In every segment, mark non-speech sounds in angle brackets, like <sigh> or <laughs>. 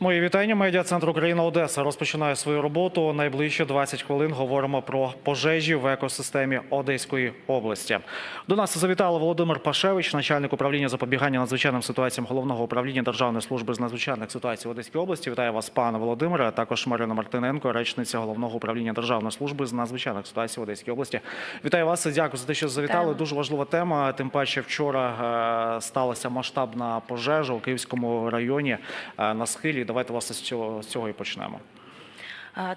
Мої вітання. Медіа центр Україна Одеса розпочинає свою роботу. Найближче 20 хвилин говоримо про пожежі в екосистемі Одеської області. До нас завітав Володимир Пашевич, начальник управління запобігання надзвичайним ситуаціям головного управління Державної служби з надзвичайних ситуацій в Одеській області. Вітаю вас, пане Володимире. а Також Марина Мартиненко, речниця головного управління Державної служби з надзвичайних ситуацій в Одеській області. Вітаю вас. Дякую за те, що завітали. Дуже важлива тема. Тим паче, вчора е, сталася масштабна пожежа у Київському районі е, на схилі. Давайте власне з цього, з цього і почнемо.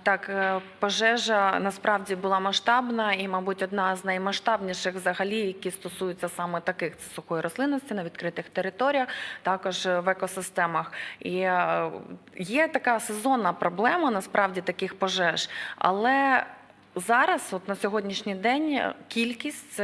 Так, е, пожежа насправді була масштабна і, мабуть, одна з наймасштабніших взагалі, які стосуються саме таких це сухої рослинності на відкритих територіях, також е, в екосистемах. І е, є така сезонна проблема насправді таких пожеж, але Зараз, от на сьогоднішній день, кількість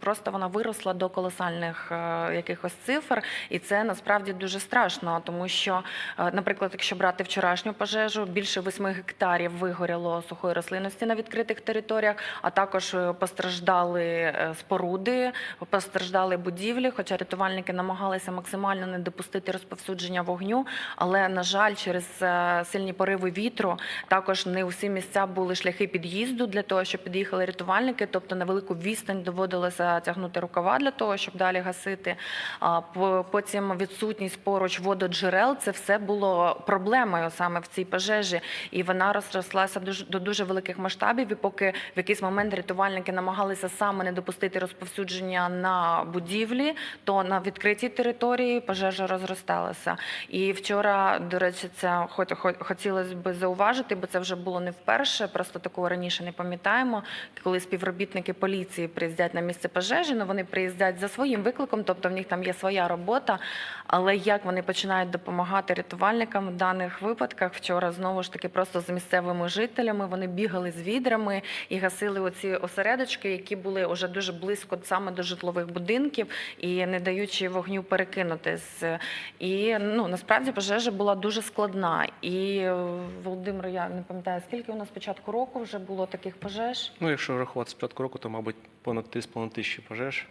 просто вона виросла до колосальних е, якихось цифр, і це насправді дуже страшно, тому що, е, наприклад, якщо брати вчорашню пожежу, більше 8 гектарів вигоріло сухої рослинності на відкритих територіях, а також е, постраждали е, споруди, постраждали будівлі. Хоча рятувальники намагалися максимально не допустити розповсюдження вогню, але на жаль, через е, сильні пориви вітру також не усі місця були шляхи під'їзду для того, щоб під'їхали рятувальники. Тобто на велику відстань доводилося тягнути рукава для того, щоб далі гасити. А потім відсутність поруч вододжерел. Це все було проблемою саме в цій пожежі, і вона розрослася до дуже великих масштабів. І поки в якийсь момент рятувальники намагалися саме не допустити розповсюдження на будівлі, то на відкритій території пожежа розросталася. І вчора, до речі, це хотілося б зауважити, бо це вже було не вперше. Просто такого раніше не пам'ятаємо. Коли співробітники поліції приїздять на місце пожежі, ну вони приїздять за своїм викликом, тобто в них там є своя робота. Але як вони починають допомагати рятувальникам в даних випадках, вчора знову ж таки просто з місцевими жителями вони бігали з відрами і гасили оці осередочки, які були вже дуже близько саме до житлових будинків, і не даючи вогню перекинутись. І ну насправді пожежа була дуже складна. І е, Володимир, я не пам'ятаю, скільки у нас початку року вже було таких пожеж. Ну, якщо рахувати з початку року, то, мабуть, понад 3,5 тисячі пожеж.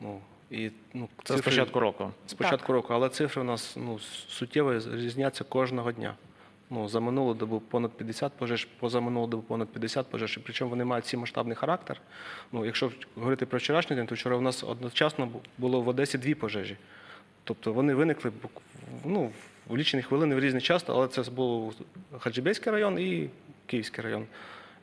Ну, і, ну, Це з цифри- початку року. з початку року, але цифри у нас ну, суттєво різняться кожного дня. Ну, за минулу добу понад 50 пожеж, поза минулу добу понад 50 пожеж. І причому вони мають всі масштабний характер. Ну, якщо говорити про вчорашній день, то вчора у нас одночасно бу- було в Одесі дві пожежі. Тобто вони виникли бук- ну, в лічені хвилини в різний час, але це було Хаджибейський район і Київський район.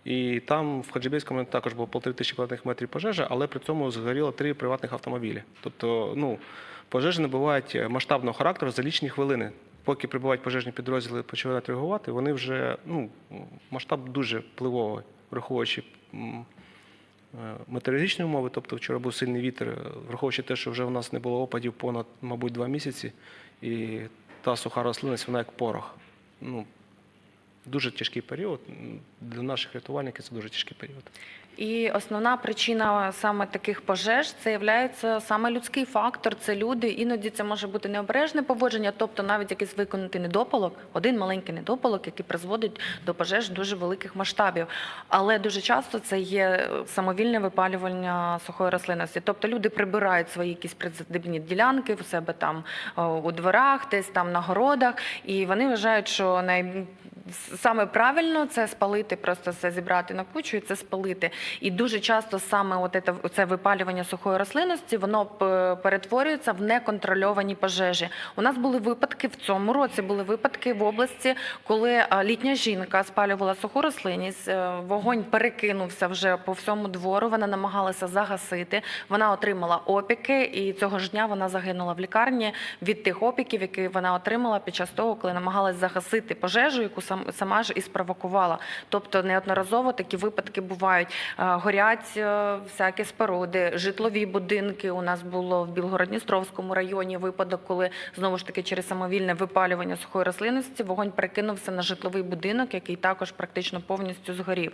І там в Хаджибейському також було полтори тисячі квадратних метрів пожежа, але при цьому згоріло три приватних автомобілі. Тобто, ну, пожежі не масштабного характеру за лічні хвилини. Поки прибувають пожежні підрозділи, починають реагувати, вони вже ну, масштаб дуже впливовий, враховуючи е, метеорологічні умови. Тобто вчора був сильний вітер, е, враховуючи те, що вже в нас не було опадів понад, мабуть, два місяці, і та суха рослинність, вона як порох. Ну, дуже тяжкий період. Для наших рятувальників це дуже тяжкий період. І основна причина саме таких пожеж це є саме людський фактор. Це люди. Іноді це може бути необережне поводження, тобто навіть якийсь виконати недопалок, один маленький недопалок, який призводить до пожеж дуже великих масштабів. Але дуже часто це є самовільне випалювання сухої рослинності. Тобто люди прибирають свої якісь призадибні ділянки в себе там у дворах, десь там на городах, і вони вважають, що най... Саме правильно це спалити, просто все зібрати на кучу і це спалити. І дуже часто саме от це, це випалювання сухої рослинності, воно перетворюється в неконтрольовані пожежі. У нас були випадки в цьому році. Були випадки в області, коли літня жінка спалювала суху рослинність. е, Вогонь перекинувся вже по всьому двору. Вона намагалася загасити. Вона отримала опіки, і цього ж дня вона загинула в лікарні від тих опіків, які вона отримала під час того, коли намагалась загасити пожежу, яку сам сама ж і спровокувала. Тобто неодноразово такі випадки бувають. Е, Горять е, всякі споруди, житлові будинки. У нас було в Білгород-Дністровському районі випадок, коли знову ж таки через самовільне випалювання сухої рослинності вогонь перекинувся на житловий будинок, який також практично повністю згорів.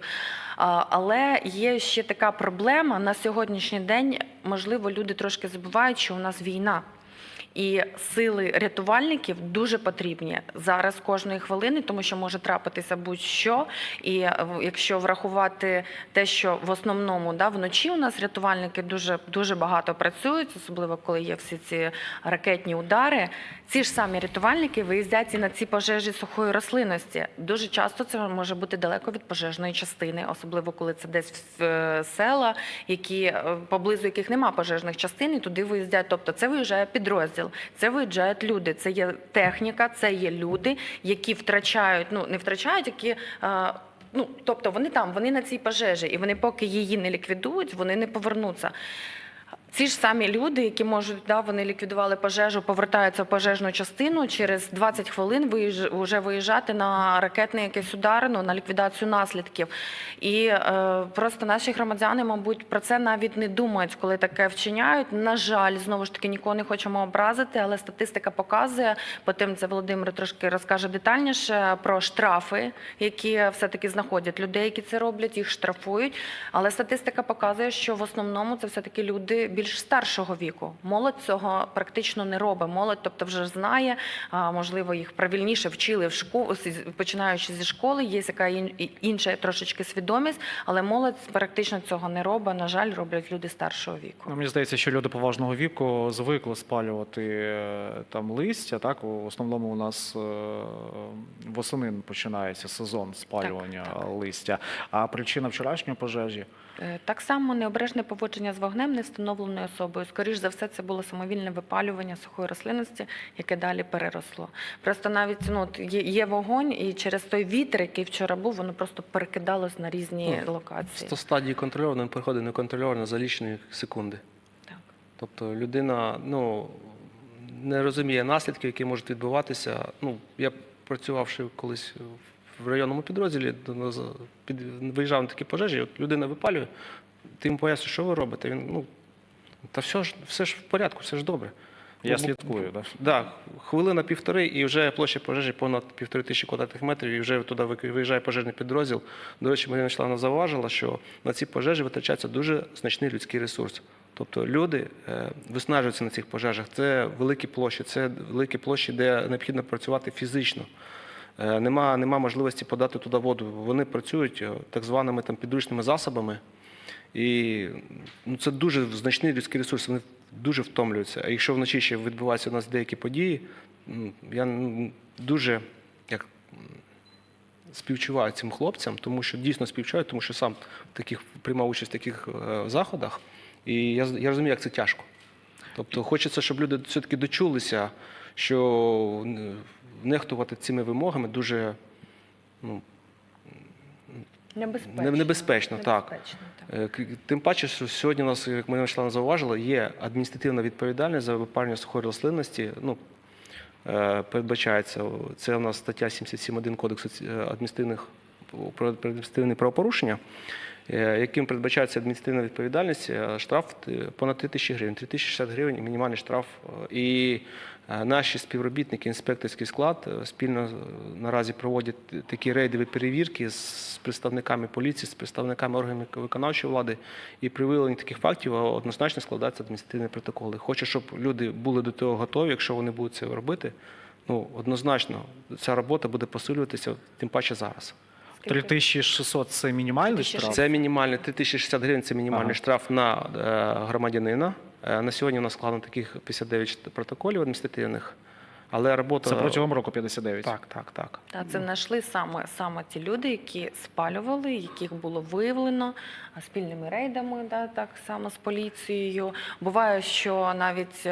Але є ще така проблема на сьогоднішній день. Можливо, люди трошки забувають, що у нас війна. І сили рятувальників дуже потрібні зараз кожної хвилини, тому що може трапитися будь-що. І е, якщо врахувати те, що в основному да, вночі у нас рятувальники дуже дуже багато працюють, особливо коли є всі ці ракетні удари. Ці ж самі рятувальники виїздять і на ці пожежі сухої рослинності. Дуже часто це може бути далеко від пожежної частини, особливо коли це десь в е, села, які е, поблизу яких нема пожежних частин, і туди виїздять. Тобто це виїжджає підрозділ, це виїжджають люди, це є техніка, це є люди, які втрачають, ну не втрачають, які. е, Ну, тобто вони там, вони на цій пожежі, і вони поки її не ліквідують, вони не повернуться. Ці ж самі люди, які можуть, да, вони ліквідували пожежу, повертаються в пожежну частину, через 20 хвилин вже виїжджати на ракетний якийсь удар, ну, на ліквідацію наслідків. І е, просто наші громадяни, мабуть, про це навіть не думають, коли таке вчиняють. На жаль, знову ж таки, нікого не хочемо образити, але статистика показує, потім це Володимир трошки розкаже детальніше про штрафи, які все-таки знаходять людей, які це роблять, їх штрафують. Але статистика показує, що в основному це все-таки люди більш старшого віку. Молодь цього практично не робить. Молодь, тобто, вже знає, можливо, їх правильніше вчили в школу, починаючи зі школи. Є яка інша трошечки свідомість, але молодь практично цього не робить. На жаль, роблять люди старшого віку. Ну, Мені здається, що люди поважного віку звикли спалювати е, там листя. Так, в основному у нас е, восени починається сезон спалювання Так, так. листя. А причина вчорашньої пожежі Так само необережне поводження з вогнем невстановленою особою. Скоріш за все, це було самовільне випалювання сухої рослинності, яке далі переросло. Просто навіть ну, є, вогонь, і через той вітер, який вчора був, воно просто перекидалось на різні Ну, локації. З стадії контрольованого він переходить неконтрольовано за лічені секунди. Так. Тобто людина ну, не розуміє наслідків, які можуть відбуватися. Ну, я працювавши колись в районному підрозділі, під, виїжджав на такі пожежі, от людина випалює, ти йому пояснюєш, що ви робите. Він, ну, та все ж, все ж в порядку, все ж добре. я слідкую. Да? Да, хвилина півтори, і вже площа пожежі понад півтори тисячі квадратних метрів, і вже туди виїжджає пожежний підрозділ. До речі, Марина Члана зауважила, що на ці пожежі витрачається дуже значний людський ресурс. Тобто люди е, виснажуються на цих пожежах. Це великі площі, це великі площі, де необхідно працювати фізично. Е, Нема, нема можливості подати туди воду. Вони працюють е, так званими там підручними засобами. І ну, це дуже значний людський ресурс. Вони дуже втомлюються. А якщо вночі ще відбуваються у нас деякі події, я дуже як, співчуваю цим хлопцям, тому що дійсно співчуваю, тому що сам таких приймав участь в таких е, заходах, і я, я розумію, як це тяжко. Тобто хочеться, щоб люди все-таки дочулися, що нехтувати цими вимогами дуже ну, Небезпечно. Не- небезпечно, так. Небезпечно, так. Е, Тим паче, що сьогодні у нас, як Марина Члана зауважила, є адміністративна відповідальність за випалювання сухої рослинності. Ну, е, передбачається, це у нас стаття 77.1 Кодексу е, адміністративних про адміністративні правопорушення, яким передбачається адміністративна відповідальність, е, штраф е, понад 3 тисячі гривень, 3060 гривень мінімальний штраф. Е, І е, наші співробітники, інспекторський склад е, спільно е, наразі проводять такі рейдові перевірки з представниками поліції, з представниками органів виконавчої влади. І при виявленні таких фактів е, однозначно складаються адміністративні протоколи. Хочу, щоб люди були до того готові, якщо вони будуть це робити. Ну, однозначно, ця робота буде посилюватися, тим паче зараз. 3600 – це мінімальний 3600. штраф? Це мінімальний 3060 гривень, це мінімальний Ага. штраф на е, громадянина. Е, На сьогодні у нас складено таких 59 протоколів адміністративних, але робота Це протягом року 59? так, так, так. Та це знайшли саме саме ті люди, які спалювали, яких було виявлено спільними рейдами, да, так само з поліцією. Буває, що навіть.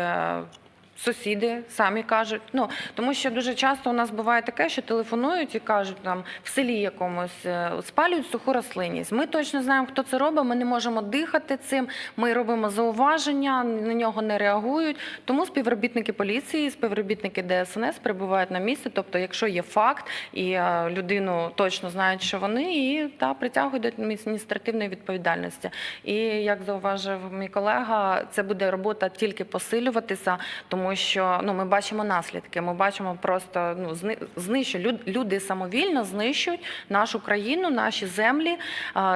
Сусіди самі кажуть, ну тому що дуже часто у нас буває таке, що телефонують і кажуть там в селі якомусь е, спалюють суху рослинність. Ми точно знаємо, хто це робить. Ми не можемо дихати цим. Ми робимо зауваження, на нього не реагують. Тому співробітники поліції, співробітники ДСНС прибувають на місце. Тобто, якщо є факт і е, людину точно знають, що вони, і та притягують до адміністративної відповідальності. І як зауважив мій колега, це буде робота тільки посилюватися, тому що ну ми бачимо наслідки. Ми бачимо просто ну зни-. Люд- люди самовільно знищують нашу країну, наші землі.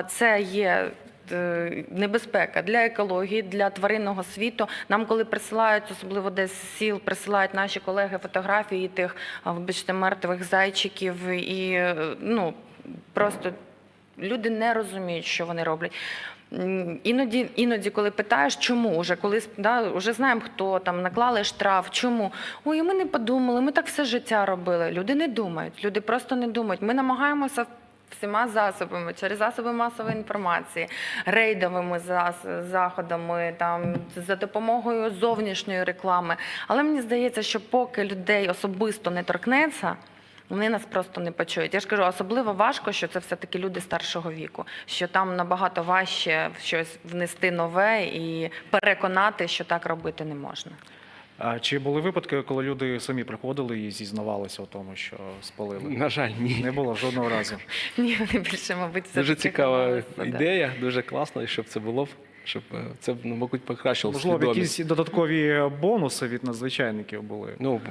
Це є е, небезпека для екології, для тваринного світу. Нам, коли присилають, особливо десь сіл, присилають наші колеги фотографії тих, вибачте, мертвих зайчиків, і е, ну просто люди не розуміють, що вони роблять. Іноді, іноді, коли питаєш, чому, вже коли да, вже знаємо, хто там наклали штраф, чому? Ой, ми не подумали, ми так все життя робили. Люди не думають, люди просто не думають. Ми намагаємося всіма засобами, через засоби масової інформації, рейдовими заходами, там за допомогою зовнішньої реклами. Але мені здається, що поки людей особисто не торкнеться. Вони нас просто не почують. Я ж кажу, особливо важко, що це все-таки люди старшого віку, що там набагато важче щось внести нове і переконати, що так робити не можна. А чи були випадки, коли люди самі приходили і зізнавалися у тому, що спалили? На жаль, ні. Не було жодного разу. Ні, вони більше, мабуть, все Дуже цікава ідея, дуже класно, і щоб це було, щоб е, це, ну, мабуть, покращило Можливо, свідомість. якісь додаткові бонуси від надзвичайників були. Ну,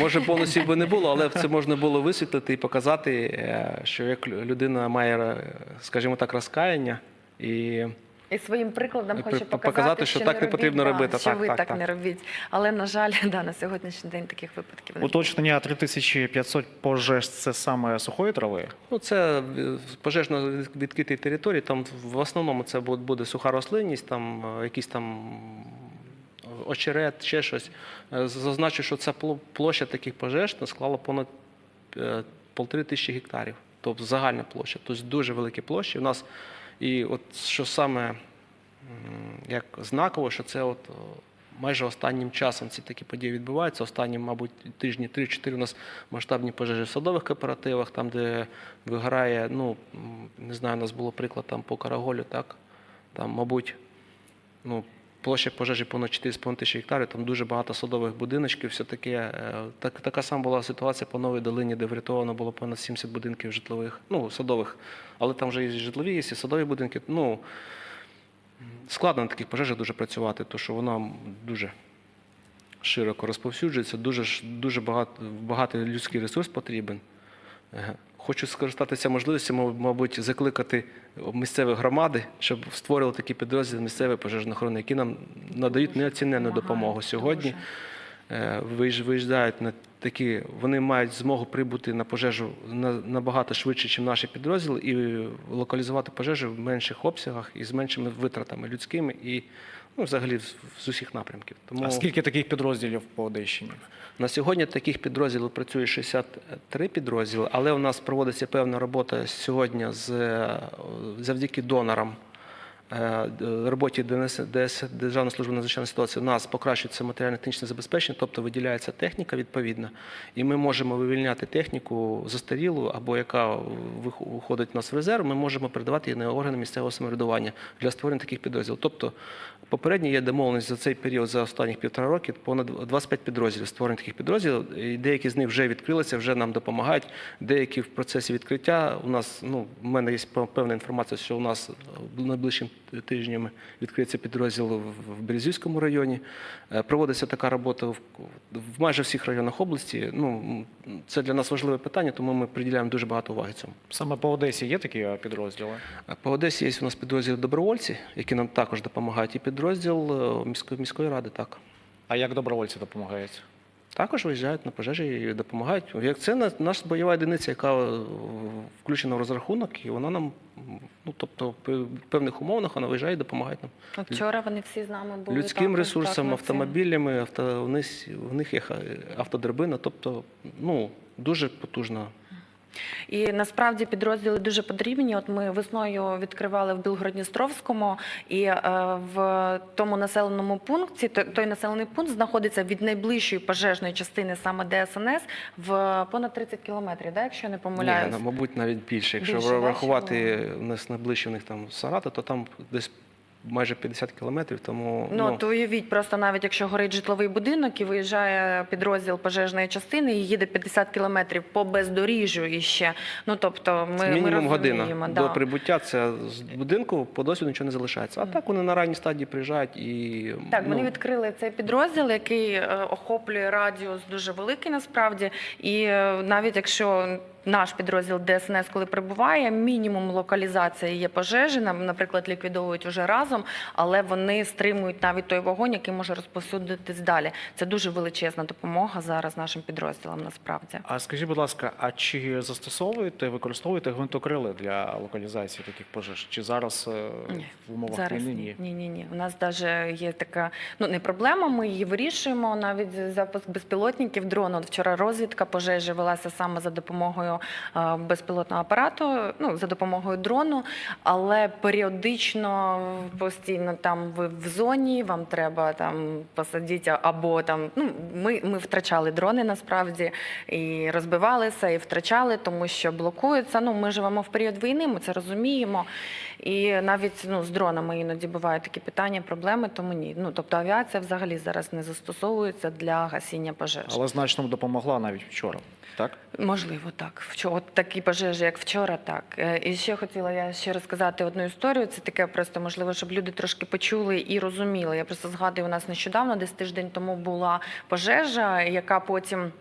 може, бонусів би не було, але це можна було висвітлити і показати, е, що як людина має, е, скажімо так, розкаяння і І своїм прикладом хочу показати, показати, що так не потрібно да, робити. Що Так, ви так, так, так. не робіть. Але, на жаль, <laughs> да, на сьогоднішній день таких випадків не Уточнення 3500 пожеж це саме сухої трави. Ну, це е, пожежно відкритій території. Там в основному це буде суха рослинність, там е, якісь там е, очерет, ще щось. Зазначу, що ця пло- площа таких пожеж склала понад полтори тисячі гектарів. Тобто загальна площа. Тобто дуже великі площі. У нас і от що саме як знаково, що це от. Майже останнім часом ці такі події відбуваються. Останні, мабуть, тижні 3-4 у нас масштабні пожежі в садових кооперативах, там, де вигорає, ну не знаю, у нас було приклад там по Караголю, так там, мабуть, ну, площа пожежі понад 4,5 тисячі гектарів, там дуже багато садових будиночків, все таке. Так, така сама була ситуація по Новій Долині, де врятовано було понад 70 будинків житлових, ну, садових, але там вже і житлові, є, і садові будинки. Ну, складно на таких пожежах дуже працювати, тому що вона дуже широко розповсюджується, дуже, дуже багато, багатий людський ресурс потрібен. Хочу скористатися можливістю, мабуть, закликати місцеві громади, щоб створили такі підрозділи місцевої пожежної охорони, які нам надають неоціненну допомогу. Сьогодні виїжджають на такі, вони мають змогу прибути на пожежу на- набагато швидше, ніж наші підрозділи, і локалізувати пожежу в менших обсягах і з меншими витратами людськими і ну, взагалі з, усіх напрямків. Тому А скільки таких підрозділів по Одещині? на сьогодні таких підрозділів працює 63 підрозділи, але у нас проводиться певна робота сьогодні з, е, завдяки донорам. Е, Роботі ДНС, ДС, Державної служби надзвичайної ситуації у нас покращується матеріально-технічне забезпечення, тобто виділяється техніка відповідна, і ми можемо вивільняти техніку застарілу або яка вих- виходить у нас в резерв, ми можемо передавати її на органи місцевого самоврядування для створення таких підрозділів. Тобто попередньо є домовленість за цей період, за останніх півтора роки, понад 25 підрозділів створення таких підрозділів. І деякі з них вже відкрилися, вже нам допомагають. Деякі в процесі відкриття. У нас ну в мене є певна інформація, що у нас найближчим тижнями відкриється підрозділ в Березівському районі. Е, Проводиться така робота в, в майже всіх районах області. Ну це для нас важливе питання, тому ми приділяємо дуже багато уваги цьому. Саме по Одесі є такі е, підрозділи? По Одесі є у нас підрозділ добровольці, які нам також допомагають, і підрозділ е, міської міської ради. Так А як добровольці допомагають? також виїжджають на пожежі і допомагають. Як це на- наша бойова одиниця, яка е, включена в розрахунок, і вона нам, ну тобто, в певних умовах вона виїжджає і допомагає нам. От Вчора вони всі з нами були. Людським також, ресурсом, так, автомобілями, авто, в, них, в них є автодрабина, тобто ну, дуже потужна. І насправді підрозділи дуже потрібні. От ми весною відкривали в Білгородністровському, і е, в тому населеному пункті той, населений пункт знаходиться від найближчої пожежної частини саме ДСНС в понад 30 кілометрів, да, якщо я не помиляюсь. Ні, ну, мабуть, навіть більше. Якщо Більше, врахувати у нас найближче у них там Сарата, то там десь майже 50 кілометрів. Тому Ну, то уявіть, просто навіть якщо горить житловий будинок і виїжджає підрозділ пожежної частини і їде 50 кілометрів по бездоріжжю іще. Ну тобто ми, це ми мінімум година розуміємо, до прибуття. Це з будинку по досвіду нічого не залишається. А так вони на ранній стадії приїжджають і Так, вони ну, відкрили цей підрозділ, який е, охоплює радіус дуже великий насправді. І е, навіть якщо наш підрозділ ДСНС, коли прибуває, мінімум локалізації є пожежі. Нам, наприклад, ліквідовують уже разом, але вони стримують навіть той вогонь, який може розповсюдитись далі. Це дуже величезна допомога зараз нашим підрозділам. Насправді. А скажіть, будь ласка, а чи застосовуєте, використовуєте гвинтокрили для локалізації таких пожеж? Чи зараз е, Ні, в умовах Зараз війни ні. ні? ні, ні, ні. У нас навіть є така ну не проблема. Ми її вирішуємо. Навіть запуск безпілотників дрону. Вчора розвідка пожежі велася саме за допомогою е, безпілотного апарату, ну за допомогою дрону, але періодично постійно там ви в зоні, вам треба там посадити або там. Ну ми, ми втрачали дрони насправді і розбивалися, і втрачали, тому що блокуються. Ну ми живемо в період війни, ми це розуміємо. І навіть ну, з дронами іноді бувають такі питання, проблеми, тому ні. Ну тобто авіація взагалі зараз не застосовується для гасіння пожеж. Але значно допомогла навіть вчора. Так? Можливо, так. Вчора такі пожежі, як вчора, так. Е, І ще хотіла я ще розказати одну історію. Це таке просто можливо, щоб люди трошки почули і розуміли. Я просто згадую, у нас нещодавно, десь тиждень тому була пожежа, яка потім.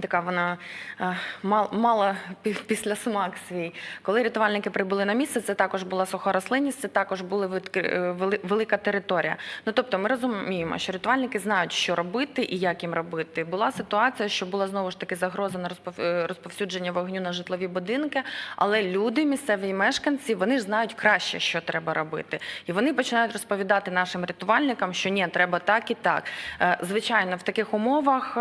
Така вона е, мал- мала пі- післясмак свій. Коли рятувальники прибули на місце, це також була суха рослинність, це також була е, велика територія. Ну тобто, ми розуміємо, що рятувальники знають, що робити і як їм робити. Була ситуація, що була знову ж таки загроза на е, розповсюдження вогню на житлові будинки, але люди, місцеві мешканці, вони ж знають краще, що треба робити. І вони починають розповідати нашим рятувальникам, що ні, треба так і так. Звичайно, в таких умовах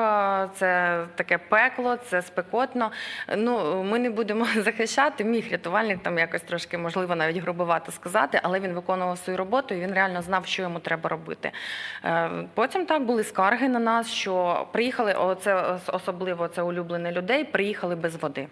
це таке пекло, це спекотно. Ну, ми не будемо <laughs> захищати. Міг рятувальник там якось трошки, можливо, навіть грубовато сказати, але він виконував свою роботу і він реально знав, що йому треба робити. Е, Потім так були скарги на нас, що приїхали, оце особливо це улюблене людей, приїхали без води.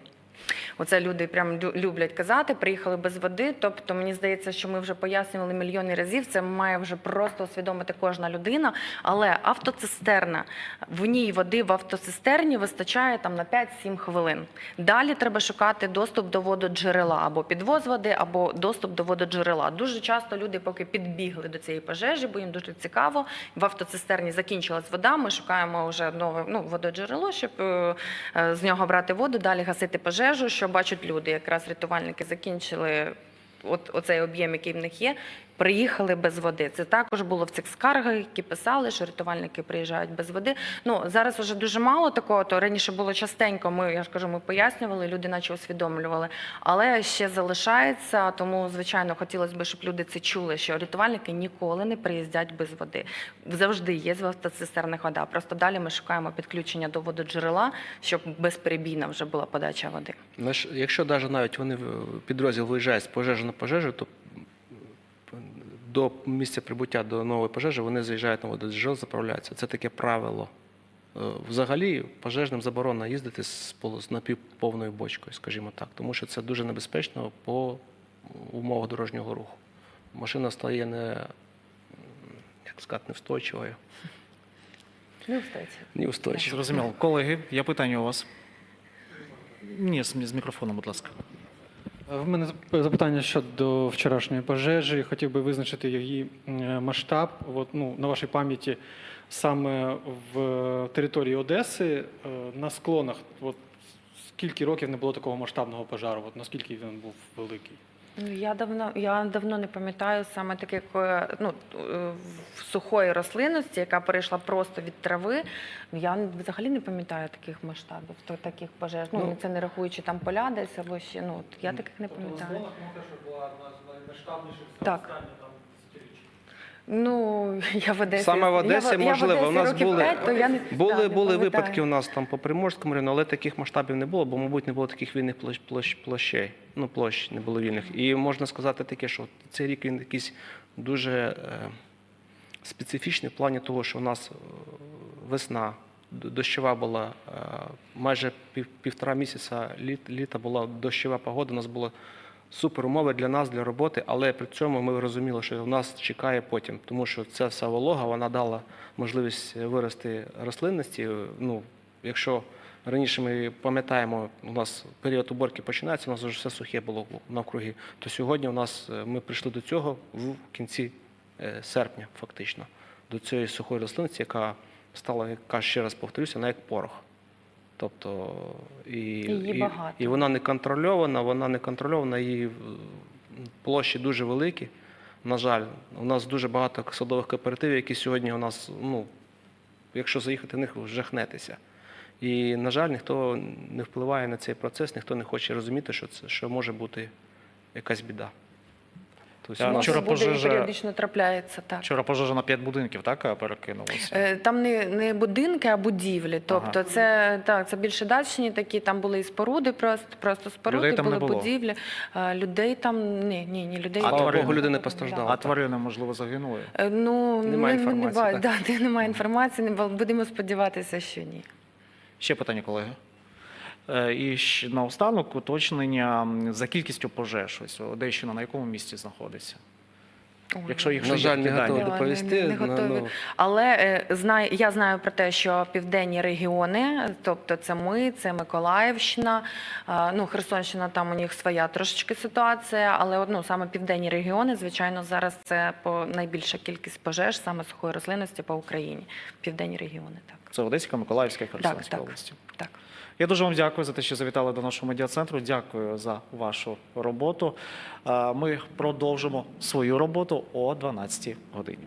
Оце люди прям люблять казати, приїхали без води. Тобто, мені здається, що ми вже пояснювали мільйони разів. Це має вже просто усвідомити кожна людина. Але автоцистерна в ній води в автоцистерні вистачає там на 5-7 хвилин. Далі треба шукати доступ до вододжерела або підвоз води, або доступ до вододжерела. Дуже часто люди, поки підбігли до цієї пожежі, бо їм дуже цікаво. В автоцистерні закінчилась вода. Ми шукаємо вже нове ну, вододжерело, щоб е, е, з нього брати воду, далі гасити пожежу. Бачать люди? Якраз рятувальники закінчили от оцей об'єм, який в них є. Приїхали без води. Це також було в цих скаргах, які писали, що рятувальники приїжджають без води. Ну зараз вже дуже мало такого. То раніше було частенько. Ми я ж кажу, ми пояснювали, люди наче усвідомлювали. Але ще залишається. Тому звичайно хотілося б, щоб люди це чули, що рятувальники ніколи не приїздять без води. Завжди є в автоцистернах вода. Просто далі ми шукаємо підключення до вододжерела, щоб безперебійна вже була подача води. Наш- Якщо навіть навіть вони підрозділ виїжджає з пожежі на пожежу, то до місця прибуття до нової пожежі вони заїжджають на вододжерел, заправляються. Це таке правило. Е, Взагалі пожежним заборонено їздити з з напівповною бочкою, скажімо так, тому що це дуже небезпечно по умовах дорожнього руху. Машина стає не, як сказати, невстойчивою. Неустойчивою. Зрозуміло. Колеги, є питання у вас? Ні, з, з мікрофоном, будь ласка. В мене запитання щодо вчорашньої пожежі. Хотів би визначити її е, масштаб. От, ну, на вашій пам'яті саме в території Одеси е, на склонах. От, скільки років не було такого масштабного пожару? От, наскільки він був великий? Ну, Я давно, я давно не пам'ятаю саме таких е, ну, е, в сухої рослинності, яка перейшла просто від трави. Я взагалі не пам'ятаю таких масштабів, то- таких пожеж. Ну, Ну, це не рахуючи там поля десь або ще. Ну, я таких не пам'ятаю. Так. Ну, <laughs> я в Одесі. Саме в я Одесі, я в можливо, Одесі у нас були- п'ять, то я не, Були, да, не були випадки у нас там по Приморському району, але таких масштабів не було, бо, мабуть, не було таких вільних площ, площ, площей. Ну, площ не було вільних. І можна сказати таке, що цей рік він якийсь дуже е, специфічний в плані того, що у нас е, весна, дощова була, е, майже пів, півтора місяця літ, літа була дощова погода, у нас було супер умови для нас, для роботи, але при цьому ми розуміли, що нас чекає потім, тому що ця вся волога вона дала можливість вирости рослинності. Ну, якщо раніше ми пам'ятаємо, у нас період уборки починається, у нас вже все сухе було навкруги, то сьогодні у нас е, ми прийшли до цього в кінці е, серпня, фактично, до цієї сухої рослинності, яка стала, яка ще раз повторюся, вона як порох. Тобто і, Її і, багато. і вона не контрольована, вона не контрольована, її е, площі дуже великі. На жаль, у нас дуже багато садових кооперативів, які сьогодні у нас, ну, якщо заїхати в них, жахнетеся. І, на жаль, ніхто не впливає на цей процес, ніхто не хоче розуміти, що це що може бути якась біда. Тобто, у нас- вчора пожежа- періодично трапляється так. Вчора пожежа на п'ять будинків, так перекинулася? Е, Там не, не будинки, а будівлі. Тобто, Ага. це так, це більше дачні такі. Там були і споруди, просто просто споруди, Людей там були не було? будівлі. Е, Людей там ні, ні, ні, людей. А тварини? Богу, люди не постраждали. А тварини, можливо, загинули? Е, Ну Немає ми- не інформації, ба- так? да, <laughs> немає інформації. Не будемо сподіватися, що ні. Ще питання, колеги. Е, І наостанок уточнення за кількістю пожеж. Ось Одещина на якому місці знаходиться? Якщо їх На жаль, не Да, доповісти. не- не ну, готові. ну, Але е, знаю, я знаю про те, що південні регіони, тобто це ми, це Миколаївщина, ну Херсонщина, там у них своя трошечки ситуація, але ну, саме південні регіони, звичайно, зараз це по найбільша кількість пожеж саме сухої рослинності по Україні. Південні регіони, так. Це Одеська, Миколаївська і Херсонська так. області. так. Я дуже вам дякую за те, що завітали до нашого медіа-центру. Дякую за вашу роботу. Е, Ми продовжимо свою роботу о 12 годині.